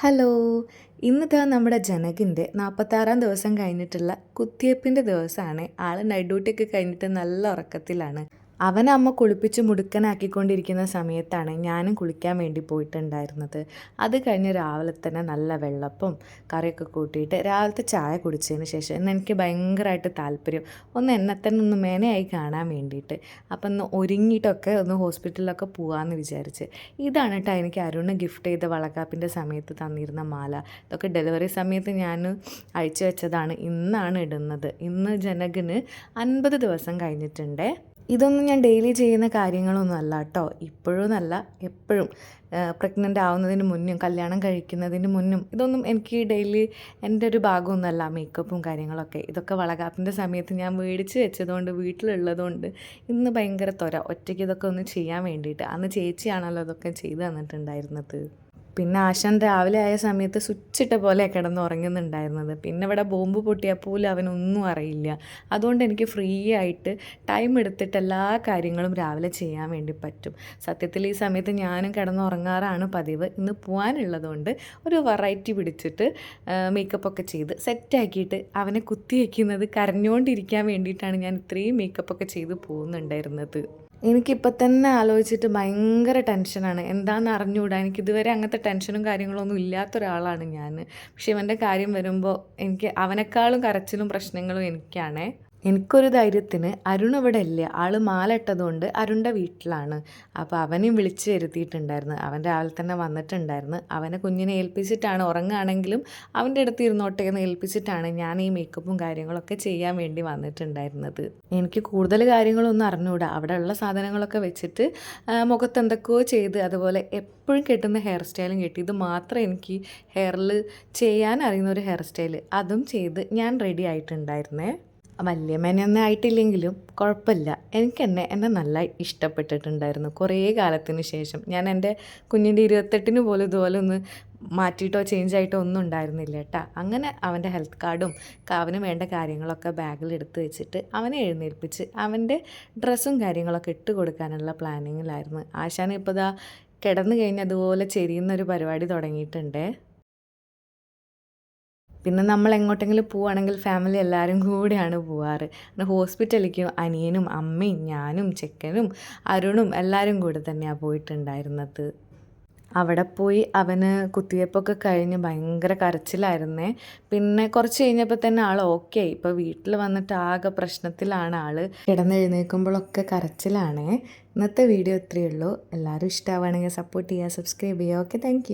Hello. ഇന്നിതാ നമ്മുടെ ജനകിന്റെ നാൽപ്പത്താറാം ദിവസം കഴിഞ്ഞിട്ടുള്ള കുത്തിയപ്പിന്റെ ദിവസമാണ്. ആൾ നൈറ്റ് ഡ്യൂട്ടിയൊക്കെ കഴിഞ്ഞിട്ട് നല്ല ഉറക്കത്തിലാണ്. അവനെ അമ്മ കുളിപ്പിച്ച് മുടുക്കനാക്കിക്കൊണ്ടിരിക്കുന്ന സമയത്താണ് ഞാനും കുളിക്കാൻ വേണ്ടി പോയിട്ടുണ്ടായിരുന്നത്. അത് കഴിഞ്ഞ് രാവിലെ തന്നെ നല്ല വെള്ളപ്പും കറിയൊക്കെ കൂട്ടിയിട്ട് രാവിലത്തെ ചായ കുടിച്ചതിന് ശേഷം ഇന്ന് എനിക്ക് ഭയങ്കരമായിട്ട് താല്പര്യം. ഒന്ന് എന്നെ തന്നെ ഒന്ന് മേനയായി കാണാൻ വേണ്ടിയിട്ട്. അപ്പം ഒന്ന് ഒരുങ്ങിയിട്ടൊക്കെ ഒന്ന് ഹോസ്പിറ്റലിലൊക്കെ പോകാമെന്ന് വിചാരിച്ച്. ഇതാണ് കേട്ടോ എനിക്ക് അരുണ് ഗിഫ്റ്റ് ചെയ്ത വളക്കാപ്പിന്റെ സമയത്ത് തന്നിരുന്ന മാല. ഇതൊക്കെ ഡെലിവറി സമയത്ത് ഞാൻ അഴിച്ചു വെച്ചതാണ്. ഇന്നാണ് ഇടുന്നത്. ഇന്ന് ജനകിന് അൻപത് ദിവസം കഴിഞ്ഞിട്ടുണ്ട്. ഇതൊന്നും ഞാൻ ഡെയിലി ചെയ്യുന്ന കാര്യങ്ങളൊന്നും അല്ല കേട്ടോ ഇപ്പോഴും അല്ല എപ്പോഴും. പ്രഗ്നന്റ് ആവുന്നതിന് മുന്നും കല്യാണം കഴിക്കുന്നതിന് മുന്നും ഇതൊന്നും എനിക്ക് ഡെയിലി എന്റെ ഒരു ഭാഗമൊന്നുമല്ല മേക്കപ്പും കാര്യങ്ങളൊക്കെ. ഇതൊക്കെ വളകാപ്പിന്റെ സമയത്ത് ഞാൻ മേടിച്ച് വെച്ചതുകൊണ്ട് വീട്ടിലുള്ളതുകൊണ്ട് ഇന്ന് ഭയങ്കര തൊര. ഒറ്റയ്ക്ക് ഇതൊക്കെ ഒന്ന് ചെയ്യാൻ വേണ്ടിയിട്ട്. അന്ന് ചേച്ചിയാണല്ലോ ഇതൊക്കെ ചെയ്തു തന്നിട്ടുണ്ടായിരുന്നത്. പിന്നെ ആശാൻ രാവിലെ ആയ സമയത്ത് സ്വിച്ചിട്ട പോലെ കിടന്ന് ഉറങ്ങുന്നുണ്ടായിരുന്നത്. പിന്നെ ഇവിടെ ബോംബ് പൊട്ടിയാൽ പോലും അവനൊന്നും അറിയില്ല. അതുകൊണ്ട് എനിക്ക് ഫ്രീ ആയിട്ട് ടൈം എടുത്തിട്ട് എല്ലാ കാര്യങ്ങളും രാവിലെ ചെയ്യാൻ വേണ്ടി പറ്റും. സത്യത്തിൽ ഈ സമയത്ത് ഞാനും കിടന്ന് ഉറങ്ങാറാണ് പതിവ്. ഇന്ന് പോകാനുള്ളതുകൊണ്ട് ഒരു വെറൈറ്റി പിടിച്ചിട്ട് മേക്കപ്പൊക്കെ ചെയ്ത് സെറ്റാക്കിയിട്ട് അവനെ കുത്തി വയ്ക്കുന്നത് കരഞ്ഞുകൊണ്ടിരിക്കാൻ വേണ്ടിയിട്ടാണ് ഞാൻ ഇത്രയും മേക്കപ്പൊക്കെ ചെയ്ത് പോകുന്നുണ്ടായിരുന്നത്. എനിക്കിപ്പോൾ തന്നെ ആലോചിച്ചിട്ട് ഭയങ്കര ടെൻഷനാണ്. എന്താണെന്ന് അറിഞ്ഞുകൂടാ എനിക്ക് ഇതുവരെ അങ്ങനത്തെ ടെൻഷനും കാര്യങ്ങളൊന്നും ഇല്ലാത്ത ഒരാളാണ് ഞാൻ പക്ഷേ ഇവന്റെ കാര്യം വരുമ്പോൾ എനിക്ക് അവനേക്കാളും കരച്ചിലും പ്രശ്നങ്ങളും എനിക്കാണേ. എനിക്കൊരു ധൈര്യത്തിന് അരുൺ ഇവിടെ ഇല്ല. ആൾ മാലട്ടതുകൊണ്ട് അരുണിന്റെ വീട്ടിലാണ്. അപ്പോൾ അവനെയും വിളിച്ച് വരുത്തിയിട്ടുണ്ടായിരുന്നു. അവൻ രാവിലെ തന്നെ വന്നിട്ടുണ്ടായിരുന്നു. അവനെ കുഞ്ഞിനെ ഏൽപ്പിച്ചിട്ടാണ്. ഉറങ്ങുകയാണെങ്കിലും അവന്റെ അടുത്ത് ഇരുന്നോട്ടെ എന്ന് ഏൽപ്പിച്ചിട്ടാണ് ഞാൻ ഈ മേക്കപ്പും കാര്യങ്ങളൊക്കെ ചെയ്യാൻ വേണ്ടി വന്നിട്ടുണ്ടായിരുന്നത്. എനിക്ക് കൂടുതൽ കാര്യങ്ങളൊന്നും അറിഞ്ഞുകൂടാ അവിടെ ഉള്ള സാധനങ്ങളൊക്കെ വെച്ചിട്ട് മുഖത്ത് എന്തൊക്കെയോ ചെയ്ത് അതുപോലെ എപ്പോഴും കിട്ടുന്ന ഹെയർ സ്റ്റൈലും കിട്ടി. ഇത് മാത്രം എനിക്ക് ഹെയറിൽ ചെയ്യാൻ അറിയുന്ന ഒരു ഹെയർ സ്റ്റൈൽ അതും ചെയ്ത് ഞാൻ റെഡി ആയിട്ടുണ്ടായിരുന്നേ. വലിയ മേനൊന്നും ആയിട്ടില്ലെങ്കിലും കുഴപ്പമില്ല. എനിക്ക് എന്നെ എന്നെ നല്ല ഇഷ്ടപ്പെട്ടിട്ടുണ്ടായിരുന്നു. കുറേ കാലത്തിന് ശേഷം ഞാൻ എന്റെ കുഞ്ഞിന്റെ ഇരുപത്തെട്ടിന് പോലും ഇതുപോലെ ഒന്ന് മാറ്റിയിട്ടോ ചേഞ്ച് ആയിട്ടോ ഒന്നും ഉണ്ടായിരുന്നില്ല കേട്ടോ. അങ്ങനെ അവന്റെ ഹെൽത്ത് കാർഡും അവന് വേണ്ട കാര്യങ്ങളൊക്കെ ബാഗിൽ എടുത്ത് വെച്ചിട്ട് അവനെ എഴുന്നേൽപ്പിച്ച് അവന്റെ ഡ്രസ്സും കാര്യങ്ങളൊക്കെ ഇട്ട് കൊടുക്കാനുള്ള പ്ലാനിങ്ങിലായിരുന്നു ആശാൻ ഇപ്പോൾ ഇതാ കിടന്നു കഴിഞ്ഞ് അതുപോലെ ചെരിയുന്നൊരു പരിപാടി തുടങ്ങിയിട്ടുണ്ടേ. പിന്നെ നമ്മൾ എങ്ങോട്ടെങ്കിലും പോവുകയാണെങ്കിൽ ഫാമിലി എല്ലാവരും കൂടെയാണ് പോവാറ്. ഹോസ്പിറ്റലിലേക്കും അനിയനും അമ്മയും ഞാനും ചെക്കനും അരുണും എല്ലാവരും കൂടെ തന്നെയാണ് പോയിട്ടുണ്ടായിരുന്നത്. അവിടെ പോയി അവന് കുത്തിവയ്പ്പൊക്കെ കഴിഞ്ഞ് ഭയങ്കര കരച്ചിലായിരുന്നേ. പിന്നെ കുറച്ച് കഴിഞ്ഞപ്പോൾ തന്നെ ആൾ ഓക്കെ ഇപ്പോൾ വീട്ടിൽ വന്നിട്ട് ആകെ പ്രശ്നത്തിലാണ് ആൾ കിടന്നെഴുന്നേൽക്കുമ്പോഴൊക്കെ കരച്ചിലാണേ. ഇന്നത്തെ വീഡിയോ ഇത്രയേ ഉള്ളൂ. എല്ലാവരും ഇഷ്ടമാവുകയാണെങ്കിൽ സപ്പോർട്ട് ചെയ്യുക സബ്സ്ക്രൈബ് ചെയ്യുക. Okay thank